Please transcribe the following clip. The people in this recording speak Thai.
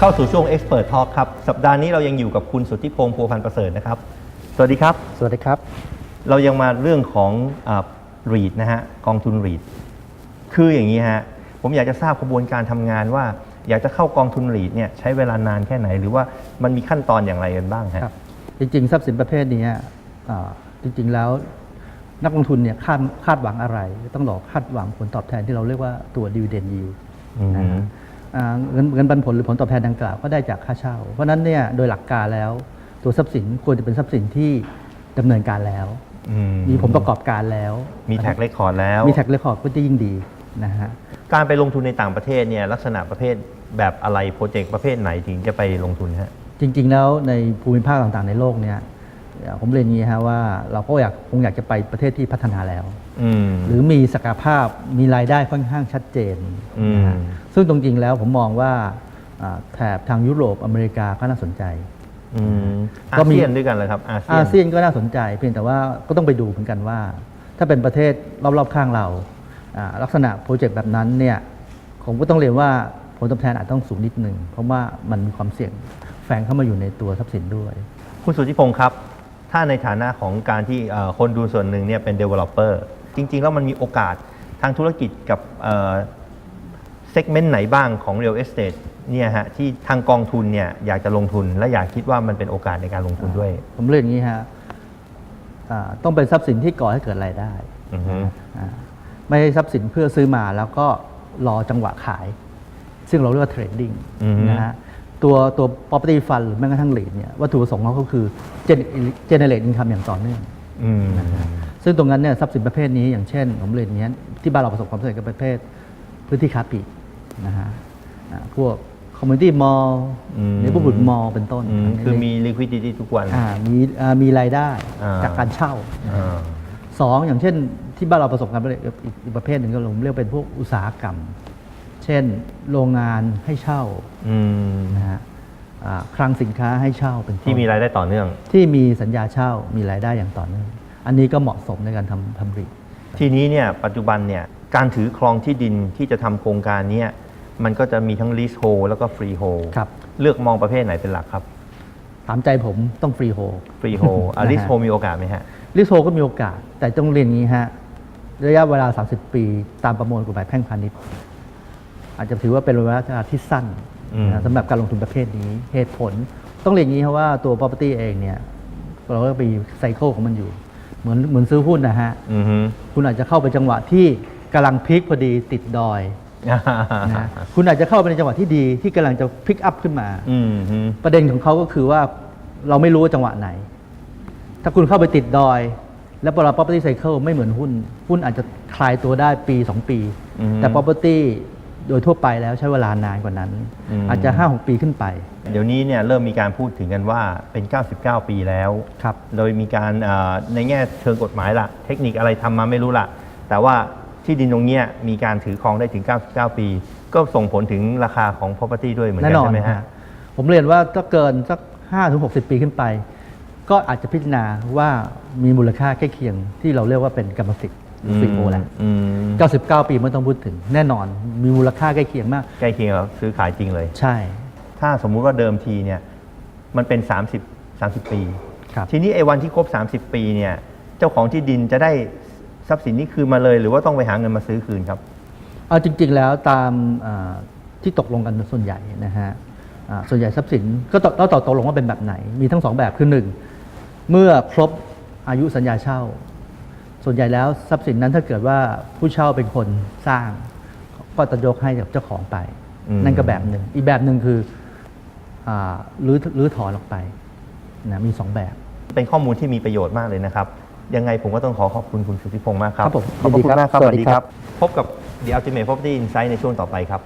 เข้าสู่ช่วง Expert Talk ครับ สัปดาห์นี้เรายังอยู่กับคุณสุทธิพงษ์พัวพันธ์ประเสริฐนะครับ สวัสดีครับ สวัสดีครับ เรายังมาเรื่องของรีดนะฮะกองทุนรีดคืออย่างนี้ฮะผมอยากจะทราบกระบวนการทำงานว่า อยากจะเข้ากองทุนรีดเนี่ยใช้เวลานานแค่ไหน หรือว่ามันมีขั้นตอนอย่างไรกันบ้างฮะครับจริงๆ ทรัพย์สินประเภทนี้อ่าจริงๆแล้วนักลงทุนเนี่ยคาดคาดหวังอะไร ต้องหลอกคาดหวังผลตอบแทนที่เราเรียกว่าตัว dividend yield อืมนะฮะอ่า เงินเงินปันผลหรือผลตอบแทนดังกล่าวก็ได้จากค่าเช่า เพราะฉะนั้นเนี่ยโดยหลักการแล้วตัวทรัพย์สินควรจะเป็นทรัพย์สินที่ดำเนินการแล้ว อืมีผลประกอบการแล้วมีแท็กเรคคอร์ดแล้ว มีแท็กเรคคอร์ดก็จะยิ่งดีนะฮะ การไปลงทุนในต่างประเทศเนี่ยลักษณะประเภทแบบอะไรโปรเจกต์ประเภทไหนถึงจะไปลงทุนฮะ จริงๆแล้วในภูมิภาคต่างๆในโลกเนี่ยเอ่อผมเรียนอย่างนี้ฮะว่าเราก็อยากคงอยากจะไปประเทศที่พัฒนาแล้วอืม หรือมีศักยภาพมีรายได้ค่อนข้างชัดเจนอืมนะฮะซึ่งตรงจริงแล้วผมมองว่าอ่าแถบทางยุโรปอเมริกาก็น่าสนใจอืมก็อามีเซียนด้วยกันเลยครับอาเซียนอาเซียนก็น่าสนใจ เพียงแต่ว่าก็ต้องไปดูเหมือนกันว่า ถ้าเป็นประเทศรอบๆข้างเราอ่าลักษณะโปรเจกต์แบบนั้นเนี่ยผมก็ต้องเรียนว่าผลตอบแทนอาจต้องสูงนิดหนึ่งเพราะว่ามันมีความเสี่ยงแฝงเข้ามาอยู่ในตัวทรัพย์สินด้วย คุณสุทธิพงศ์ครับ ถ้าในฐานะของการที่เอ่อคนดูส่วนหนึ่งเนี่ยเป็น developer จริง ๆ แล้วมันมีโอกาสทางธุรกิจกับเซกเมนต์ไหนบ้างของ real estate เนี่ยฮะที่ทางกองทุนเนี่ยอยากจะลงทุนและอยากคิดว่ามันเป็นโอกาสในการลงทุนด้วย ผมเรียนอย่างนี้ฮะอ่าต้องเป็นทรัพย์สินที่ก่อให้เกิดรายได้อือฮึอ่าไม่ใช่ทรัพย์สินเพื่อซื้อมาแล้วก็รอจังหวะขาย ซึ่งเราเรียกว่าเทรดดิ้งอือฮึ นะฮะตัวตัว property fund หรือแม้กระทั่ง REIT เนี่ยวัตถุประสงค์เขาก็คือ gen- generate income อย่างต่อเนื่อง อืม ซึ่งตรงนั้นเนี่ยทรัพย์สินประเภทนี้อย่างเช่นผมเรียนอย่างนี้ยที่บ้านเราประสบความสำเร็จกับประเภทพื้นที่ค้าปลีกนะฮะอ่าพวก community mall อืมในพวกบุตรมอลเป็นต้นอืมนนี้คือมี liquidity ทุกวัน อ่ามีอ่ามีรายได้อ่า จากการเช่า อ่า สองอย่างเช่นที่บ้านเราประสบความสำเร็จอีกอีกประเภทหนึ่งก็ผมเรียกเป็นพวกอุตสาหกรรม เช่นโรงงานให้เช่าอืม นะฮะอ่าคลังสินค้าให้เช่าเป็นต้นที่มีรายได้ต่อเนื่อง ที่มีสัญญาเช่ามีรายได้อย่างต่อเนื่อง อันนี้ก็เหมาะสมในการทำทำรีทีนี้เนี่ยปัจจุบันเนี่ยการถือครองที่ดินที่จะทำโครงการเนี้มันก็จะมีทั้ง leasehold แล้วก็ freehold ครับ เลือกมองประเภทไหนเป็นหลักครับถามใจผมต้องฟรีโฮ freehold อะนะฮะ leasehold มีโอกาสไหมฮะ ลิโซก็มีโอกาส แต่ต้องเรียนอย่างนี้ฮะ ระยะเวลา 30 ปี ตามประมวลกฎหมายแพ่งพาณิชย์ อาจจะถือว่าเป็นระยะเวลาที่สั้นอืม นะสำหรับการลงทุนประเภทนี้เหตุผล ต้องเรียนอย่างนี้ครับว่าตัว property เองเนี่ย เราก็มีไซเคิลของมันอยู่ เหมือนเหมือนซื้อหุ้นนะฮะ อือฮึคุณอาจจะเข้าไปจังหวะที่กำลังพีคพอดีติดดอยนะคุณอาจจะเข้าไปในจังหวะที่ดีที่กำลังจะพิกอัพขึ้นมา อืมฮึประเด็นของเขาก็คือว่าเราไม่รู้ว่าจังหวะไหน ถ้าคุณเข้าไปติดดอย แล้วเวลา property cycle ไม่เหมือนหุ้น หุ้นอาจจะคลายตัวได้ปี 2 ปี แต่ property โดยทั่วไปแล้วใช้เวลานานกว่านั้นอาจจะ 5-6 ปีขึ้นไปเดี๋ยวนี้เนี่ยเริ่มมีการพูดถึงกันว่าเป็น 99 ปีแล้ว ครับ โดยมีการเอ่อในแง่เชิงกฎหมายละเทคนิคอะไรทำมาไม่รู้ละแต่ว่าที่ดินตรงเนี้ยมีการถือครองได้ถึง 99 ปี ก็ส่งผลถึงราคาของ property ด้วยเหมือนแน่กันนอนใช่ไหมฮะ ฮะผมเรียนว่าถ้าเกินสัก 5-60 ปีขึ้นไป ก็อาจจะพิจารณาว่ามีมูลค่าใกล้เคียงที่เราเรียกว่าเป็นกรรมสิทธิ์ ฟรีโอแล้วอืม99 ปีไม่ต้องพูดถึง แน่นอนมีมูลค่าใกล้เคียงมาก ใกล้เคียงกับซื้อขายจริงเลย ใช่ ถ้าสมมุติว่าเดิมทีเนี่ยมันเป็น 30 30 ปี ครับ ทีนี้ไอ้วันที่ครบ 30 ปีเนี่ยเจ้าของที่ดินจะได้ทรัพย์สินนี้คืนมาเลย หรือว่าต้องไปหาเงินมาซื้อคืนครับ เอาจริง ๆ แล้วตามอ่าที่ตกลงกันส่วนใหญ่นะฮะอ่าส่วนใหญ่ทรัพย์สินก็ตเราตตกลงว่าเป็นแบบไหน มีทั้งสองแบบคือหนึ่งเมื่อครบอายุสัญญาเช่า ส่วนใหญ่แล้วทรัพย์สินนั้นถ้าเกิดว่าผู้เช่าเป็นคนสร้าง ก็จะยกให้กับเจ้าของไป อืม นั่นก็แบบหนึ่ง อีกแบบหนึ่งคืออ่ารื้อรื้อถอนออกไปนะมีสองแบบ เป็นข้อมูลที่มีประโยชน์มากเลยนะครับ ยังไงผมก็ต้องขอขอบคุณคุณสุทธิพงศ์มากครับครับผมขอบพระคุณมากครับสวัสดีครับ พบกับ The Ultimate Property Insight ในช่วงต่อไปครับ